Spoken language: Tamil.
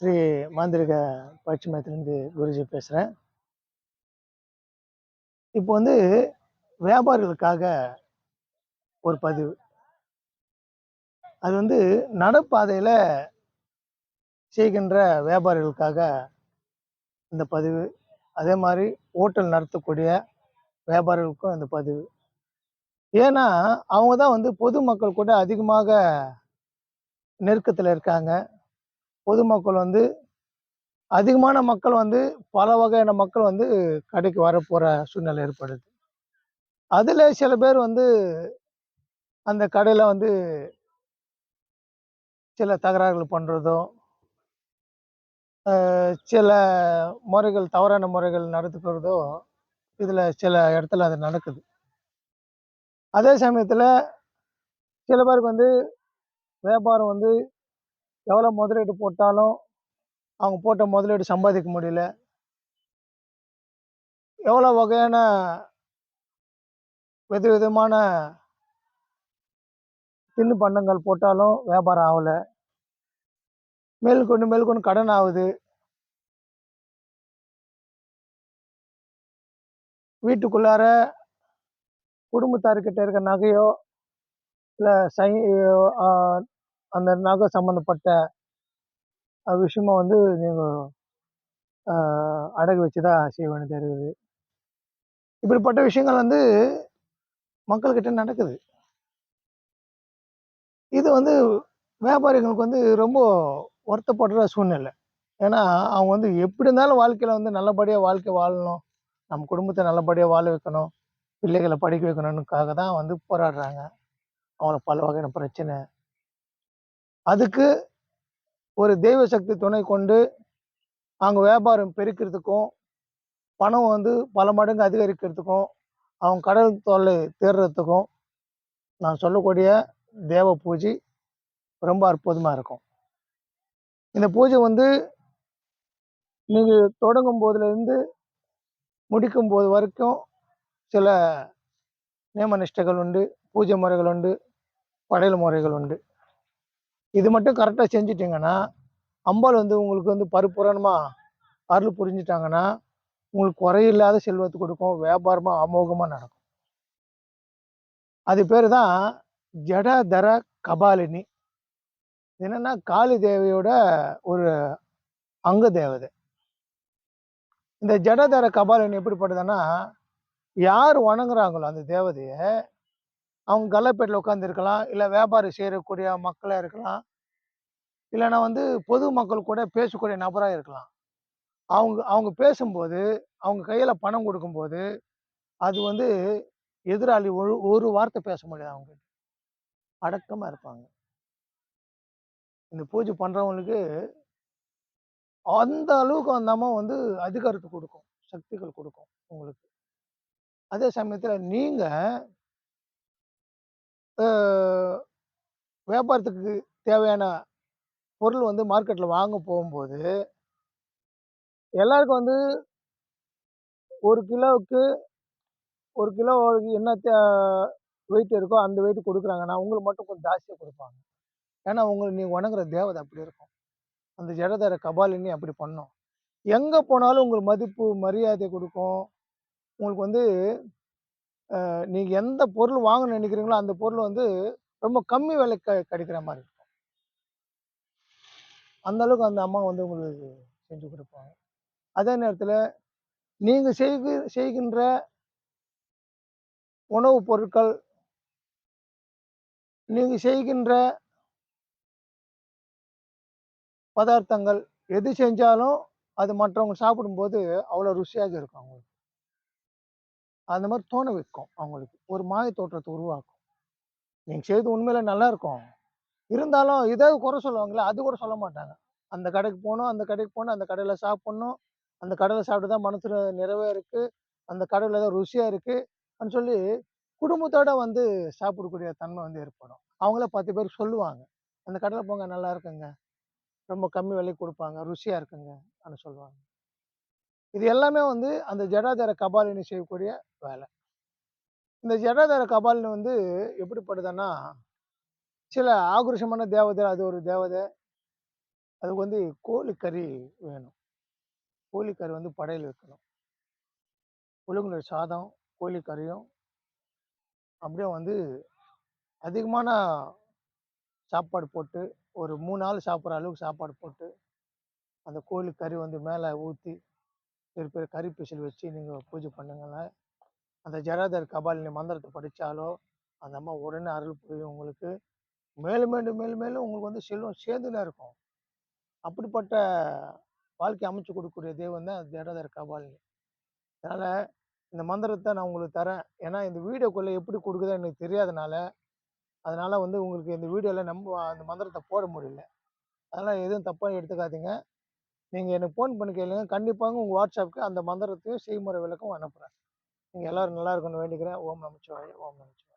ஸ்ரீ மாந்திரிக பயிற்சி மையத்திலேருந்து குருஜி பேசுகிறேன் இப்போ வந்து வியாபாரிகளுக்காக ஒரு பதிவு. அது வந்து நடப்பாதையில் செய்கின்ற வியாபாரிகளுக்காக இந்த பதிவு. அதே மாதிரி ஹோட்டல் நடத்தக்கூடிய வியாபாரிகளுக்கும் இந்த பதிவு. ஏன்னா அவங்க தான் வந்து பொதுமக்கள் கூட அதிகமாக நெருக்கத்தில் இருக்காங்க. பொதுமக்கள் வந்து அதிகமான மக்கள் வந்து பல வகையான மக்கள் வந்து கடைக்கு வர போகிற சூழ்நிலை ஏற்படுது. அதில் சில பேர் வந்து அந்த கடையில் வந்து சில தகராறுகள் பண்ணுறதோ சில முறைகள் தவறான முறைகள் நடத்துக்கிறதோ இதில் சில இடத்துல அது நடக்குது. அதே சமயத்தில் சில பேருக்கு வந்து வியாபாரம் வந்து எவ்வளோ முதலீடு போட்டாலும் அவங்க போட்ட முதலீடு சம்பாதிக்க முடியல. எவ்வளோ வகையான வித விதமான தின்னு பண்டங்கள் போட்டாலும் வியாபாரம் ஆகலை. மேல்கொண்டு மேல்கொண்டு கடன் ஆகுது. வீட்டுக்குள்ளார குடும்பத்தார்கிட்ட இருக்க நகையோ இல்லை சை அந்த நகை சம்மந்தப்பட்ட விஷயமா வந்து நீங்கள் அடகு வச்சு தான் செய்ய வேண்டியது இருக்குது. இப்படிப்பட்ட விஷயங்கள் வந்து மக்கள்கிட்ட நடக்குது. இது வந்து வியாபாரிகளுக்கு வந்து ரொம்ப வருத்தப்படுற சூழ்நிலை. ஏன்னா அவங்க வந்து எப்படி இருந்தாலும் வாழ்க்கையில் வந்து நல்லபடியாக வாழ்க்கை வாழணும். நம்ம குடும்பத்தை நல்லபடியாக வாழ வைக்கணும். பிள்ளைகளை படிக்க வைக்கணும்னுக்காக தான் வந்து போராடுறாங்க. அவங்களுக்கு பல வகையான பிரச்சனை. அதுக்கு ஒரு தெய்வ சக்தி துணை கொண்டு அவங்க வியாபாரம் பெருக்கிறதுக்கும் பணம் வந்து பல மடங்கு அதிகரிக்கிறதுக்கும் அவங்க கடல் தொல்லை தேடுறதுக்கும் நான் சொல்லக்கூடிய தேவ பூஜை ரொம்ப அற்புதமாக இருக்கும். இந்த பூஜை வந்து நீங்கள் தொடங்கும் போதுலேருந்து முடிக்கும் போது வரைக்கும் சில நியம நிஷ்டைகள் உண்டு பூஜை முறைகள் உண்டு படையல் முறைகள் உண்டு. இது மட்டும் கரெக்டாக செஞ்சிட்டிங்கன்னா அம்பாள் வந்து உங்களுக்கு வந்து பருப்புரணமாக அருள் புரிஞ்சிட்டாங்கன்னா உங்களுக்கு குறையில்லாத செல்வத்து கொடுக்கும் வியாபாரமாக அமோகமாக நடக்கும். அது பேர் தான் ஜடதர கபாலினி. என்னென்னா காளி தேவையோட ஒரு அங்க தேவதை. இந்த ஜடதர கபாலினி எப்படிப்பட்டதுன்னா யார் வணங்குறாங்களோ அந்த தேவதையை அவங்க கல்லப்பேட்டில் உட்காந்துருக்கலாம் இல்லை வியாபாரம் செய்யக்கூடிய மக்களாக இருக்கலாம். இல்லைன்னா வந்து பொது மக்கள் கூட பேசக்கூடிய நபராக இருக்கலாம். அவங்க அவங்க பேசும்போது அவங்க கையில் பணம் கொடுக்கும்போது அது வந்து எதிராளி ஒரு ஒரு வார்த்தை பேச முடியாது அவங்க அடக்கமாக இருப்பாங்க. இந்த பூஜை பண்ணுறவங்களுக்கு அந்த அளவுக்கு வந்தாமல் வந்து அதிகாரத்தை கொடுக்கும். சக்திகள் கொடுக்கும் உங்களுக்கு. அதே சமயத்தில் நீங்கள் வியாபாரத்துக்கு தேவையான பொருள் வந்து மார்க்கெட்டில் வாங்க போகும்போது எல்லாருக்கும் வந்து ஒரு கிலோவுக்கு ஒரு கிலோ என்ன வெயிட் இருக்கோ அந்த வெயிட் கொடுக்குறாங்கன்னா உங்களுக்கு மட்டும் கொஞ்சம் ஜாஸ்தியாக கொடுப்பாங்க. ஏன்னா உங்களுக்கு நீங்கள் வணங்குற தேவதை அப்படி இருக்கும். அந்த ஜடதர கபாலினி அப்படி பண்ணும். எங்கே போனாலும் உங்களுக்கு மதிப்பு மரியாதை கொடுக்கும். உங்களுக்கு வந்து நீங்கள் எந்த பொருள் வாங்கணும்னு நினைக்கிறீங்களோ அந்த பொருள் வந்து ரொம்ப கம்மி விலைக்கு கிடைக்கிற மாதிரி இருக்கும். அந்த அளவுக்கு அந்த அம்மா வந்து உங்களுக்கு செஞ்சு கொடுப்பாங்க. அதே நேரத்தில் நீங்கள் செய்கு செய்கின்ற உணவுப் பொருட்கள் நீங்கள் செய்கின்ற பதார்த்தங்கள் எது செஞ்சாலும் அது மற்றவங்க சாப்பிடும்போது அவ்வளோ ருசியாக இருக்கும் அவங்களுக்கு. அந்த மாதிரி தோண வைக்கும் அவங்களுக்கு. ஒரு மாய தோற்றத்தை உருவாக்கும். நீங்கள் செய்து உண்மையில நல்லா இருக்கும் இருந்தாலும் ஏதாவது குறை சொல்லுவாங்களே அது கூட சொல்ல மாட்டாங்க. அந்த கடைக்கு போகணும் அந்த கடைக்கு போகணும் அந்த கடையில் சாப்பிட்ணும். அந்த கடையில் சாப்பிட்டு தான் மனசில் நிறைவே இருக்குது அந்த கடையில் தான் ருசியாக இருக்குன்னு சொல்லி குடும்பத்தோட வந்து சாப்பிடக்கூடிய தன்மை வந்து ஏற்படும். அவங்கள பத்து பேர் சொல்லுவாங்க. அந்த கடையில் போங்க நல்லா இருக்குங்க ரொம்ப கம்மி விலைக்கு கொடுப்பாங்க ருசியாக இருக்குங்க. அப்படின்னு சொல்லுவாங்க. இது எல்லாமே வந்து அந்த ஜடாதார கபாலினி செய்யக்கூடிய வேலை. இந்த ஜடாதார கபால்னு வந்து எப்படிப்படுதுன்னா சில ஆக்ரோஷமான தேவதை அது ஒரு தேவதை அதுக்கு வந்து கோழிக்கறி வேணும். கோழிக்கறி வந்து படையில் வைக்கணும். புழுங்கல் சாதம் கோழிக்கறியும் அப்படியே வந்து அதிகமான சாப்பாடு போட்டு ஒரு மூணு நாள் சாப்பிட்ற அளவுக்கு சாப்பாடு போட்டு அந்த கோழி கறி வந்து மேலே ஊற்றி பெரிய பெரிய கறி பிசில் வச்சு நீங்கள் பூஜை பண்ணுங்கன்னா அந்த ஜராதர் கபாலினி மந்திரத்தை படித்தாலோ அந்த அம்மா உடனே அருள் புரியும் உங்களுக்கு. மேலும் மேலும் மேலும் மேலும் உங்களுக்கு வந்து செல்வம் சேர்ந்துனே இருக்கும். அப்படிப்பட்ட வாழ்க்கை அமைச்சு கொடுக்கக்கூடிய தெய்வம் தான் ஜடாதர் கபாலினி. அதனால் இந்த மந்திரத்தை நான் உங்களுக்கு தரேன். ஏன்னா இந்த வீடியோக்குள்ளே எப்படி கொடுக்குதோ எனக்கு தெரியாதனால அதனால் வந்து உங்களுக்கு இந்த வீடியோவில் நம்ம அந்த மந்திரத்தை போட முடியல. அதனால் எதுவும் தப்பாக எடுத்துக்காதீங்க. நீங்கள் எனக்கு ஃபோன் பண்ணி கேளுங்க. கண்டிப்பாக உங்கள் வாட்ஸ்அப்புக்கு அந்த மந்திரத்தையும் செய்முறை விளக்கம் அனுப்புகிறேன் நீங்கள் எல்லோரும் நல்லா இருக்கணும்னு வேண்டிக்கிறேன். ஓம் நமச்சிவாய ஓம் நமச்சிவாய.